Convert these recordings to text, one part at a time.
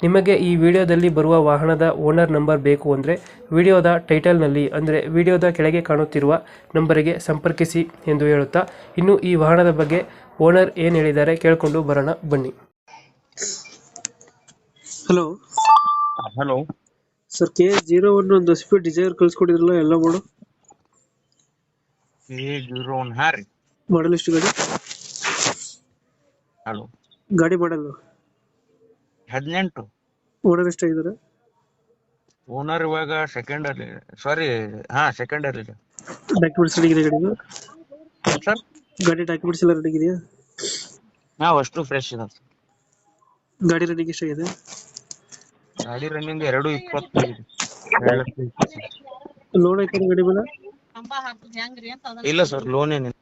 ನಿಮಗೆ ಈ ವಿಡಿಯೋದಲ್ಲಿ ಬರುವ ವಾಹನದ ಓನರ್ ನಂಬರ್ ಬೇಕು ಅಂದರೆ ವಿಡಿಯೋದ ಟೈಟಲ್ನಲ್ಲಿ ಅಂದರೆ ವಿಡಿಯೋದ ಕೆಳಗೆ ಕಾಣುತ್ತಿರುವ ನಂಬರಿಗೆ ಸಂಪರ್ಕಿಸಿ ಎಂದು ಹೇಳುತ್ತಾ ಇನ್ನು ಈ ವಾಹನದ ಬಗ್ಗೆ ಓನರ್ ಏನು ಹೇಳಿದ್ದಾರೆ ಕೇಳಿಕೊಂಡು ಬರೋಣ ಬನ್ನಿ. Hello hello sir K zero one ಒಂದು ಸ್ಪೀಡ್ ಡಿಸೈರ್ ಕಳಿಸ್ಕೊಟ್ಟಿದ್ರಲ್ಲ ಎಲ್ಲ ಮಾಡು ಕೆ ಜೀರೋ ಒನ್ ಹಾ ರೀ. ಮಾಡಲ್ ಎಷ್ಟು ಗಾಡಿ? ಹಲೋ ಗಾಡಿ ಮಾಡಲ್ಲ ಹದಿನೆಂಟು. ಓನರ್ ಎಷ್ಟಾಗಿದ್ದಾರೆ ಓನರ್ ಇವಾಗ ಸೆಕೆಂಡ್ ಅಲ್ಲಿ ಸಾರಿ ಹಾ ಸೆಕೆಂಡ್ ಅಲ್ಲಿ ಡಾಕ್ಯುಮೆಂಟ್ಸ್ ರೆಡಿ ಇದೆ ಗಾಡಿದು? ಸರ್ ಗಾಡಿ ಡಾಕ್ಯುಮೆಂಟ್ಸ್ ಎಲ್ಲ ರೆಡಿ ಇದೆಯಾ? ಹಾ ಅಷ್ಟು ಫ್ರೆಶ್ ಇದೆ. ಸರ್ ಗಾಡಿ ರನ್ನಿಂಗ್ ಎಷ್ಟಾಗಿದೆ ಗಾಡಿ ರನ್ನಿಂಗ್ ಎರಡು ಇಪ್ಪತ್ತು. ಲೋನ್ ಐತೆ ಗಾಡಿ ಮೇಲೆ? ಇಲ್ಲ ಸರ್ ಲೋನ್ ಏನಿಲ್ಲ.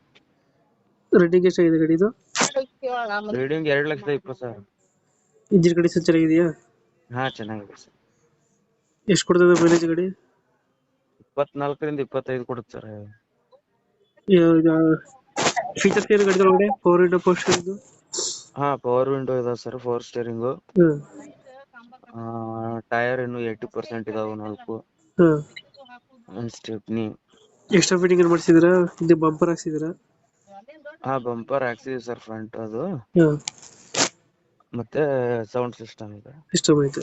ರನ್ನಿಂಗ್ ಎಷ್ಟಾಗಿದೆ ಗಾಡಿದು? ರೀಡಿಂಗ್ ಎರಡು ಲಕ್ಷದ ಇಪ್ಪತ್ತು ಸಾವಿರ. ಇಂಜಿನ್ ಕಂಡೀಷನ್ ಚೆನ್ನಾಗಿದೆಯಾ ಹಾ ಚೆನ್ನಾಗಿದೆ ಸರ್. ಎಷ್ಟು ಕೊಡ್ತದೆ ಮೈಲೇಜ್ ಗಾಡಿ? ಇಪ್ಪತ್ನಾಲ್ಕರಿಂದ ಇಪ್ಪತ್ತೈದು ಕೊಡುತ್ತೆ ಸರ್. ಫೀಚರ್ಸ್ ಏನು ಗಾಡಿ ಒಳಗಡೆ? ಪವರ್ ವಿಂಡೋ ಪೋಸ್ಟ್ ಇದು ಹಾ ಪವರ್ ವಿಂಡೋ ಇದೆ ಸರ್ ಫೋರ್ ಸ್ಟೇರಿಂಗು ಆ ಟೈರ್ ಇನ್ನು ಏಯ್ಟಿ ಪರ್ಸೆಂಟ್ ಇದಾವೆ ನಾಲ್ಕು. ಹಾಂ. ಸ್ಟೆಪ್ನಿ ಎಕ್ಸ್ಟ್ರಾ ಫಿಟ್ಟಿಂಗ್ ಏನು ಹಿಂದೆ ಬಂಪರ್ ಹಾಕ್ಸಿದ್ರ? ಹಾ ಬಂಪರ್ ಹಾಕ್ಸಿದೀವಿ ಸರ್ ಫ್ರಂಟ್ ಅದು. ಮತ್ತೆ ಸೌಂಡ್ ಸಿಸ್ಟಮ್ ಇದೆ. ಸಿಸ್ಟಮ್ ಐತೆ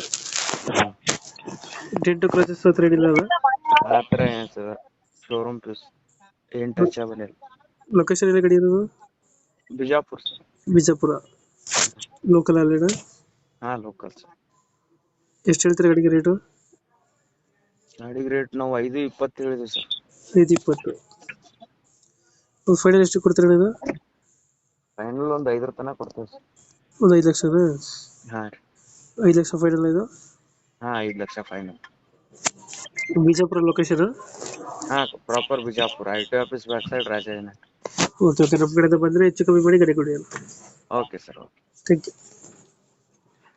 ಡೆಂಟು ಕ್ರಾಚಸ್ ಹತ್ರ ಏನಿಲ್ಲ ಅಲ್ಲ? ಆ ಥರ ಏನ್ ಸರ್ ಶೋರೂಮ್ ಪೀಸ್ ಏನ್ ಟಚಬಲ್ ಇಲ್ಲ ಲೊಕೇಶನ್ ಎಲ್ಲ ಗಾಡಿ ಇರೋದು? ಬಿಜಾಪುರ್ ಸರ್ ಬಿಜಾಪುರ. ಲೋಕಲ್ ಅಲ್ಲೇನ ಹಾ ಲೋಕಲ್ ಸರ್ ಎಷ್ಟು ಹೇಳ್ತೀರಾ ಗಾಡಿಗೆ ರೇಟು ಗಾಡಿಗೆ ರೇಟ್ ನಾವು ಐದು ಇಪ್ಪತ್ತು ಹೇಳಿದ್ವಿ ಸರ್ ಐದು ಇಪ್ಪತ್ತು. ಫೈನಲ್ ಎಷ್ಟು ಕೊಡ್ತೀರಾ ಇದು ಫೈನಲ್ ಒಂದು ಐದರ ತನಕ ಕೊಡ್ತೇವೆ ಸರ್ ಒಂದು ಐದು ಲಕ್ಷದ ಹಾ ರೀ. ಐದು ಲಕ್ಷ ಫೈನಲ್ ಇದು? ಹಾ ಐದು ಲಕ್ಷ ಫೈನಲ್ ಬಿಜಾಪುರ ಲೊಕೇಶನ್ ಹಾ proper Bijapur. I T office back side ರಾಜಯ್ಯನ okay okay. ನಮ್ಮ ಕಡೆಯಿಂದ ಬಂದರೆ ಹೆಚ್ಚು ಕಮ್ಮಿ ಮಾಡಿ ಗಾಡಿ ಕೊಡಿ okay sir okay thank you